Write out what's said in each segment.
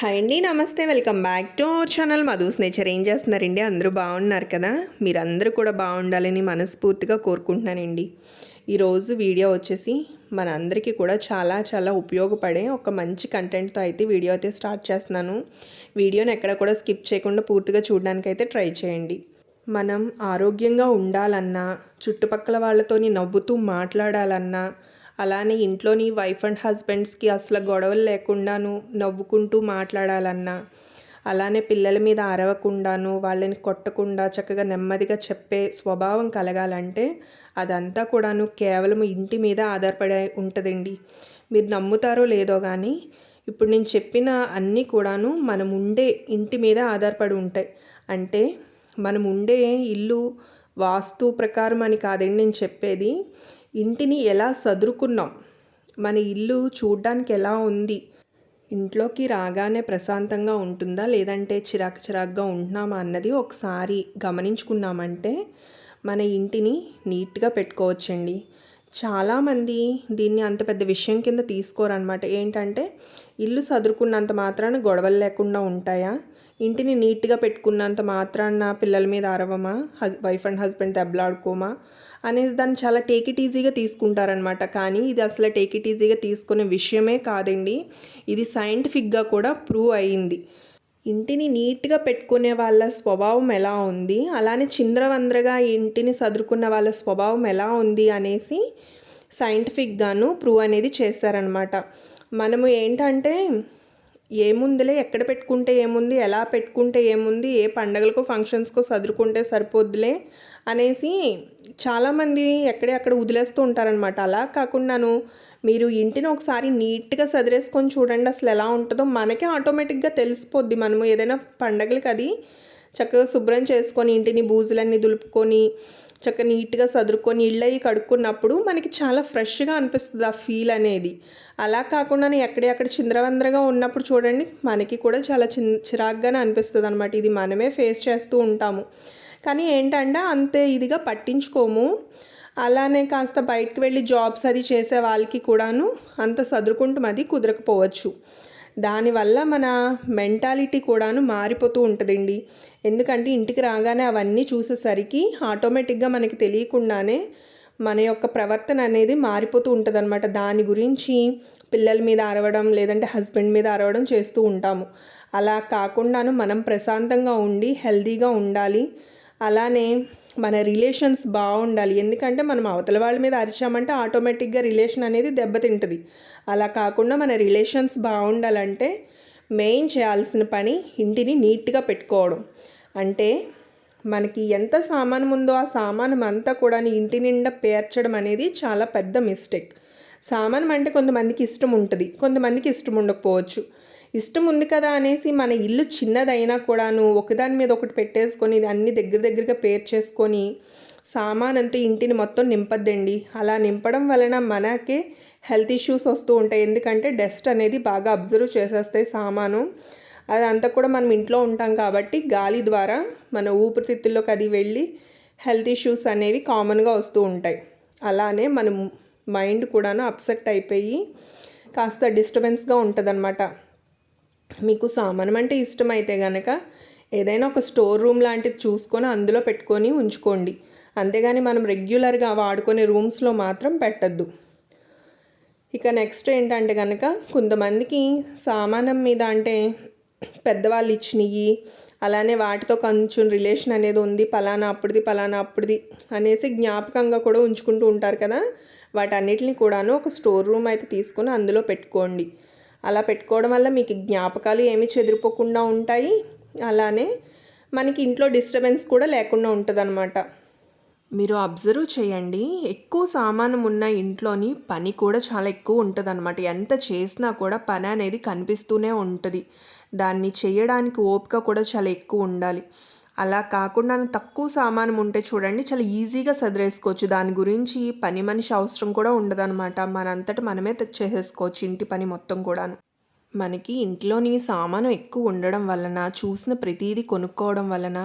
Hi అండి నమస్తే. Welcome back to our channel Madhu's nature ఏం చేస్తున్నారండి? అందరూ బాగున్నారు కదా? మీరందరూ కూడా బాగుండాలని మనస్ఫూర్తిగా కోరుకుంటున్నానండి. ఈరోజు వీడియో వచ్చేసి మన అందరికీ కూడా చాలా చాలా ఉపయోగపడే ఒక మంచి కంటెంట్తో అయితే వీడియో అయితే స్టార్ట్ చేస్తున్నాను. వీడియోని ఎక్కడ కూడా స్కిప్ చేయకుండా పూర్తిగా చూడడానికైతే ట్రై చేయండి. మనం ఆరోగ్యంగా ఉండాలన్నా చుట్టుపక్కల వాళ్ళతోని నవ్వుతూ మాట్లాడాలన్నా అలానే ఇంట్లోని వైఫ్ అండ్ హస్బెండ్స్కి అసలు గొడవలు లేకుండాను నవ్వుకుంటూ మాట్లాడాలన్నా. అలానే పిల్లల మీద అరవకుండాను వాళ్ళని కొట్టకుండా చక్కగా నెమ్మదిగా చెప్పే స్వభావం కలగాలంటే అదంతా కూడాను కేవలం ఇంటి మీద ఆధారపడి ఉంటుందండి. మీరు నమ్ముతారో లేదో కానీ ఇప్పుడు నేను చెప్పిన అన్నీ కూడాను మనం ఉండే ఇంటి మీద ఆధారపడి ఉంటాయి. అంటే మనం ఉండే ఇల్లు వాస్తు ప్రకారం అని కాదండి నేను చెప్పేది. ఇంటిని ఎలా సదురుకున్నాం? మన ఇల్లు చూడ్డానికి ఎలా ఉంది? ఇంట్లోకి రాగానే ప్రశాంతంగా ఉంటుందా? లేదంటే చిరాకు చిరాకుగా ఉంటున్నామా అన్నది ఒకసారి గమనించుకున్నామంటే మన ఇంటిని నీట్గా పెట్టుకోవచ్చండి. చాలామంది దీన్ని అంత పెద్ద విషయం కింద తీసుకోరనమాట ఏంటంటే ఇల్లు సదురుకున్నంత మాత్రాన గొడవలు లేకుండా ఉంటాయా? ఇంటిని నీట్గా పెట్టుకున్నంత మాత్రాన పిల్లల మీద అరవమా హస్ వైఫ్ అండ్ హస్బెండ్ దెబ్బలాడుకోమా? అనేది దాన్ని చాలా టేక్ ఇట్ ఈజీగా తీసుకుంటారనమాట కానీ ఇది అసలు టేక్ ఇట్ ఈజీగా తీసుకునే విషయమే కాదండి. ఇది సైంటిఫిక్గా కూడా ప్రూవ్ అయ్యింది ఇంటిని నీట్గా పెట్టుకునే వాళ్ళ స్వభావం ఎలా ఉంది? అలానే చింద్రవంద్రగా ఇంటిని సదురుకున్న వాళ్ళ స్వభావం ఎలా ఉంది అనేసి సైంటిఫిక్గాను ప్రూవ్ అనేది చేశారనమాట మనము ఏంటంటే ఏముందిలే ఎక్కడ పెట్టుకుంటే ఏముంది ఎలా పెట్టుకుంటే ఏముంది ఏ పండగలకో ఫంక్షన్స్కో సదురుకుంటే సరిపోద్దులే అనేసి చాలామంది ఎక్కడే అక్కడ వదిలేస్తూ ఉంటారనమాట అలా కాకుండాను మీరు ఇంటిని ఒకసారి నీట్గా సదిరేసుకొని చూడండి అసలు ఎలా ఉంటుందో. మనకే ఆటోమేటిక్గా తెలిసిపోద్ది. మనము ఏదైనా పండగలకి అది చక్కగా శుభ్రం చేసుకొని ఇంటిని బూజులన్నీ దులుపుకొని చక్కగా నీట్గా సదురుకొని ఇళ్ళవి కడుక్కున్నప్పుడు మనకి చాలా ఫ్రెష్గా అనిపిస్తుంది ఆ ఫీల్ అనేది. అలా కాకుండా ఎక్కడే అక్కడ చిందరవందరగా ఉన్నప్పుడు చూడండి మనకి కూడా చాలా చిన్ చిరాగ్గానే అనిపిస్తుంది అనమాట ఇది మనమే ఫేస్ చేస్తూ ఉంటాము. కానీ ఏంటంటే అంతే ఇదిగా పట్టించుకోము. అలానే కాస్త బయటకు వెళ్ళి జాబ్స్ అది చేసే వాళ్ళకి కూడాను అంత సదురుకుంటూ అది కుదరకపోవచ్చు. దానివల్ల మన మెంటాలిటీ కూడాను మారిపోతూ ఉంటుందండి. ఎందుకంటే ఇంటికి రాగానే అవన్నీ చూసేసరికి ఆటోమేటిక్గా మనకి తెలియకుండానే మన యొక్క ప్రవర్తన అనేది మారిపోతూ ఉంటుందన్నమాట. దాని గురించి పిల్లల మీద అరవడం లేదంటే హస్బెండ్ మీద అరవడం చేస్తూ ఉంటాము. అలా కాకుండాను మనం ప్రశాంతంగా ఉండి హెల్తీగా ఉండాలి. అలానే మన రిలేషన్స్ బాగుండాలి. ఎందుకంటే మనం అవతల వాళ్ళ మీద అరిచామంటే ఆటోమేటిక్గా రిలేషన్ అనేది దెబ్బతింటుంది. అలా కాకుండా మన రిలేషన్స్ బాగుండాలంటే మెయిన్ చేయాల్సిన పని ఇంటిని నీట్గా పెట్టుకోవడం. అంటే మనకి ఎంత సామానం ఉందో ఆ సామానం అంతా కూడా ఇంటి నిండా పేర్చడం అనేది చాలా పెద్ద మిస్టేక్. సామానం అంటే కొంతమందికి ఇష్టం ఉంటుంది. కొంతమందికి ఇష్టం ఉండకపోవచ్చు. ఇష్టం ఉంది కదా అనేసి మన ఇల్లు చిన్నదైనా కూడాను ఒకదాని మీద ఒకటి పెట్టేసుకొని అన్ని దగ్గర దగ్గరగా పేర్చేసుకొని సామాన్ అంతా ఇంటిని మొత్తం నింపద్దండి. అలా నింపడం వలన మనకే హెల్త్ ఇష్యూస్ వస్తూ ఉంటాయి. ఎందుకంటే డస్ట్ అనేది బాగా అబ్జర్వ్ చేసేస్తాయి సామాను. అదంతా కూడా మనం ఇంట్లో ఉంటాం కాబట్టి గాలి ద్వారా మన ఊపిరితిత్తుల్లోకి అది వెళ్ళి హెల్త్ ఇష్యూస్ అనేవి కామన్గా వస్తూ ఉంటాయి. అలానే మన మైండ్ కూడాను అప్సెట్ అయిపోయి కాస్త డిస్టర్బెన్స్గా ఉంటుందన్నమాట. మీకు సామానం అంటే ఇష్టమైతే కనుక ఏదైనా ఒక స్టోర్ రూమ్ లాంటిది చూసుకొని అందులో పెట్టుకొని ఉంచుకోండి. అంతేగాని మనం రెగ్యులర్గా వాడుకునే రూమ్స్లో మాత్రం పెట్టద్దు. ఇక నెక్స్ట్ ఏంటంటే కనుక కొంతమందికి సామానం మీద అంటే పెద్దవాళ్ళు ఇచ్చినవి అలానే వాటితో కొంచెం రిలేషన్ అనేది ఉంది పలానా అప్పుడుది పలానా అప్పుడుది అనేసి జ్ఞాపకంగా కూడా ఉంచుకుంటూ ఉంటారు కదా. వాటన్నిటిని కూడాను ఒక స్టోర్ రూమ్ అయితే తీసుకొని అందులో పెట్టుకోండి. అలా పెట్టుకోవడం వల్ల మీకు జ్ఞాపకాలు ఏమి చెదిరిపోకుండా ఉంటాయి. అలానే మనకి ఇంట్లో డిస్టర్బెన్స్ కూడా లేకుండా ఉంటుంది అనమాట మీరు అబ్జర్వ్ చేయండి. ఎక్కువ సామానం ఉన్న ఇంట్లోని పని కూడా చాలా ఎక్కువ ఉంటుంది అనమాట ఎంత చేసినా కూడా పని అనేది కనిపిస్తూనే ఉంటుంది. దాన్ని చేయడానికి ఓపిక కూడా చాలా ఎక్కువ ఉండాలి. అలా కాకుండా తక్కువ సామానం ఉంటే చూడండి చాలా ఈజీగా సదిరేసుకోవచ్చు. దాని గురించి పని మనిషి అవసరం కూడా ఉండదన్నమాట. మనంతట మనమే చేసేసుకోవచ్చు ఇంటి పని మొత్తం కూడాను. మనకి ఇంట్లోని సామాను ఎక్కువ ఉండడం వలన చూసిన ప్రతిదీ కొనుక్కోవడం వలన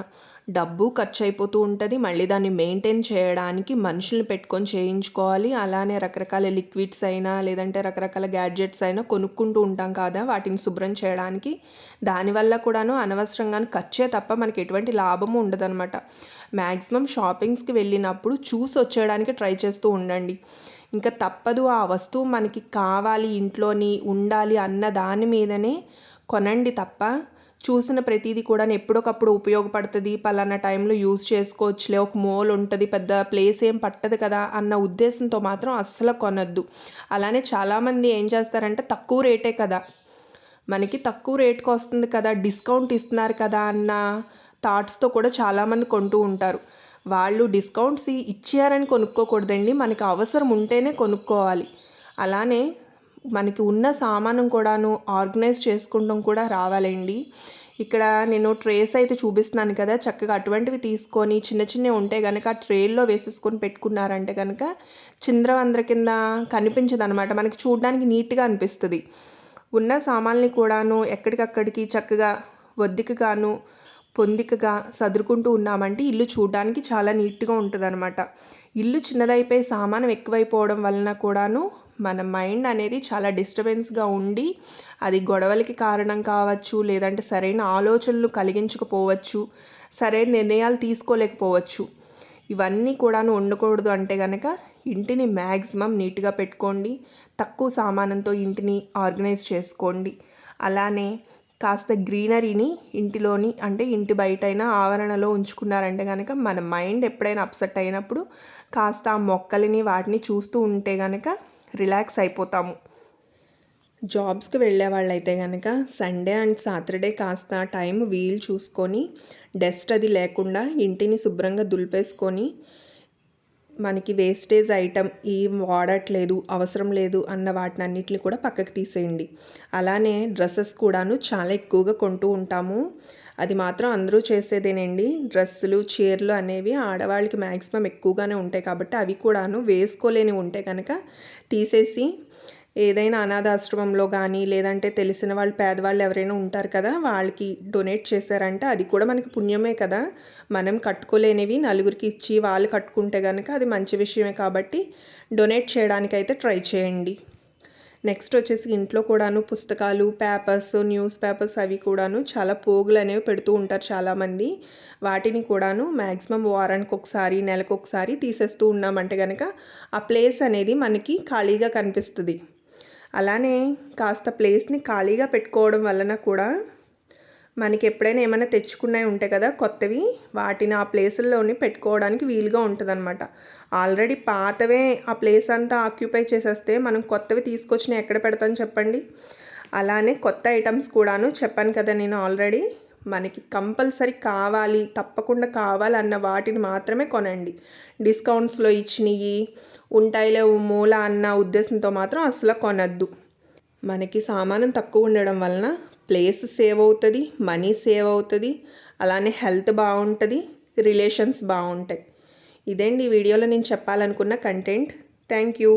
డబ్బు ఖర్చు అయిపోతూ ఉంటుంది. మళ్ళీ దాన్ని మెయింటైన్ చేయడానికి మనుషుల్ని పెట్టుకొని చేయించుకోవాలి. అలానే రకరకాల లిక్విడ్స్ అయినా లేదంటే రకరకాల గ్యాడ్జెట్స్ అయినా కొనుక్కుంటూ ఉంటాం కదా. వాటిని శుభ్రం చేయడానికి. దానివల్ల కూడాను అనవసరంగాను ఖర్చే తప్ప మనకి ఎటువంటి లాభము ఉండదన్నమాట. మ్యాక్సిమం షాపింగ్స్కి వెళ్ళినప్పుడు చూసి వచ్చేయడానికి ట్రై చేస్తూ ఉండండి. ఇంకా తప్పదు ఆ వస్తువు మనకి కావాలి ఇంట్లోని ఉండాలి అన్న దాని మీదనే కొనండి తప్ప చూసిన ప్రతిదీ కూడా ఎప్పుడొకప్పుడు ఉపయోగపడుతుంది. పలానా టైంలో యూజ్ చేసుకోవచ్చులే ఒక మోల్ ఉంటుంది పెద్ద ప్లేస్ ఏం పట్టదు కదా అన్న ఉద్దేశంతో మాత్రం అస్సలు కొనద్దు. అలానే చాలామంది ఏం చేస్తారంటే తక్కువ రేటే కదా మనకి తక్కువ రేట్కి వస్తుంది కదా డిస్కౌంట్ ఇస్తున్నారు కదా అన్న థాట్స్తో కూడా చాలామంది కొంటూ ఉంటారు. వాళ్ళు డిస్కౌంట్స్ ఇచ్చారని కొనుక్కోకూడదండి మనకి అవసరం ఉంటేనే కొనుక్కోవాలి. అలానే మనకి ఉన్న సామాను కూడాను ఆర్గనైజ్ చేసుకుంటాం కూడా రావాలండి. ఇక్కడ నేను ట్రేస్ అయితే చూపిస్తున్నాను కదా చక్కగా అటువంటివి తీసుకొని చిన్న చిన్నవి ఉంటే కనుక ఆ ట్రేల్లో వేసేసుకొని పెట్టుకున్నారంటే కనుక చింద్రవంద్ర కింద కనిపించదు అనమాట మనకి చూడడానికి నీట్గా అనిపిస్తుంది. ఉన్న సామాన్ని కూడాను ఎక్కడికక్కడికి చక్కగా వద్దికగాను పొందికగా సదురుకుంటూ ఉన్నామంటే ఇల్లు చూడడానికి చాలా నీట్గా ఉంటుంది అనమాట ఇల్లు చిన్నదైపోయి సామానం ఎక్కువైపోవడం వలన కూడాను మన మైండ్ అనేది చాలా డిస్టర్బెన్స్గా ఉండి అది గొడవలకి కారణం కావచ్చు లేదంటే సరైన ఆలోచనలు కలిగించకపోవచ్చు సరైన నిర్ణయాలు తీసుకోలేకపోవచ్చు. ఇవన్నీ కూడాను ఉండకూడదు అంటే కనుక ఇంటిని మ్యాక్సిమం నీట్గా పెట్టుకోండి తక్కువ సామానంతో ఇంటిని ఆర్గనైజ్ చేసుకోండి. అలానే కాస్త గ్రీనరీని ఇంటిలోని అంటే ఇంటి బయటైనా ఆవరణలో ఉంచుకున్నారంటే కనుక మన మైండ్ ఎప్పుడైనా అప్సెట్ అయినప్పుడు కాస్త ఆ మొక్కలని వాటిని చూస్తూ ఉంటే కనుక రిలాక్స్ అయిపోతాము. జాబ్స్కి వెళ్ళే వాళ్ళైతే కనుక సండే అండ్ సాటర్డే కాస్త టైం వీలు చూసుకొని డస్ట్ అది లేకుండా ఇంటిని శుభ్రంగా దులిపేసుకొని మనకి వేస్టేజ్ ఐటమ్ ఏం వాడట్లేదు అవసరం లేదు అన్న వాటిని అన్నిటిని కూడా పక్కకు తీసేయండి. అలానే డ్రెస్సెస్ కూడాను చాలా ఎక్కువగా కొంటూ ఉంటాము. అది మాత్రం అందరూ చేసేదేనండి. డ్రెస్సులు చీరలు అనేవి ఆడవాళ్ళకి మ్యాక్సిమం ఎక్కువగానే ఉంటాయి కాబట్టి అవి కూడాను వేసుకోలేని ఉంటే కనుక తీసేసి ఏదైనా అనాథాశ్రమంలో కానీ లేదంటే తెలిసిన వాళ్ళు పేదవాళ్ళు ఎవరైనా ఉంటారు కదా వాళ్ళకి డొనేట్ చేశారంటే అది కూడా మనకి పుణ్యమే కదా. మనం కట్టుకోలేనివి నలుగురికి ఇచ్చి వాళ్ళు కట్టుకుంటే కనుక అది మంచి విషయమే కాబట్టి డొనేట్ చేయడానికి అయితే ట్రై చేయండి. నెక్స్ట్ వచ్చేసి ఇంట్లో కూడాను పుస్తకాలు పేపర్స్ న్యూస్ పేపర్స్ అవి కూడాను చాలా పోగులు అనేవి పెడుతూ ఉంటారు చాలామంది. వాటిని కూడాను మ్యాక్సిమం వారానికి ఒకసారి నెలకు ఒకసారి తీసేస్తూ ఉన్నామంటే కనుక ఆ ప్లేస్ అనేది మనకి ఖాళీగా కనిపిస్తుంది. అలానే కాస్త ప్లేస్ని ఖాళీగా పెట్టుకోవడం వలన కూడా మనకి ఎప్పుడైనా ఏమైనా తెచ్చుకున్నవి ఉంటాయి కదా కొత్తవి వాటిని ఆ ప్లేసుల్లోని పెట్టుకోవడానికి వీలుగా ఉంటుందన్నమాట. ఆల్రెడీ పాతవే ఆ ప్లేస్ అంతా ఆక్యుపై చేసేస్తే మనం కొత్తవి తీసుకొచ్చిన ఎక్కడ పెడతాం చెప్పండి? అలానే కొత్త ఐటమ్స్ కూడాను చెప్పాను కదా నేను ఆల్రెడీ. మనకి కంపల్సరీ కావాలి తప్పకుండా కావాలన్న వాటిని మాత్రమే కొనండి. డిస్కౌంట్స్లో ఇచ్చినవి ఉంటాయిలే మూల అన్న ఉద్దేశంతో మాత్రం అసలు కొనద్దు. మనకి సామానం తక్కువ ఉండడం వలన ప్లేస్ సేవ్ అవుతుంది మనీ సేవ్ అవుతుంది అలానే హెల్త్ బాగుంటుంది రిలేషన్స్ బాగుంటాయి. ఇదండి ఈ వీడియోలో నేను చెప్పాలనుకున్న కంటెంట్. Thank you.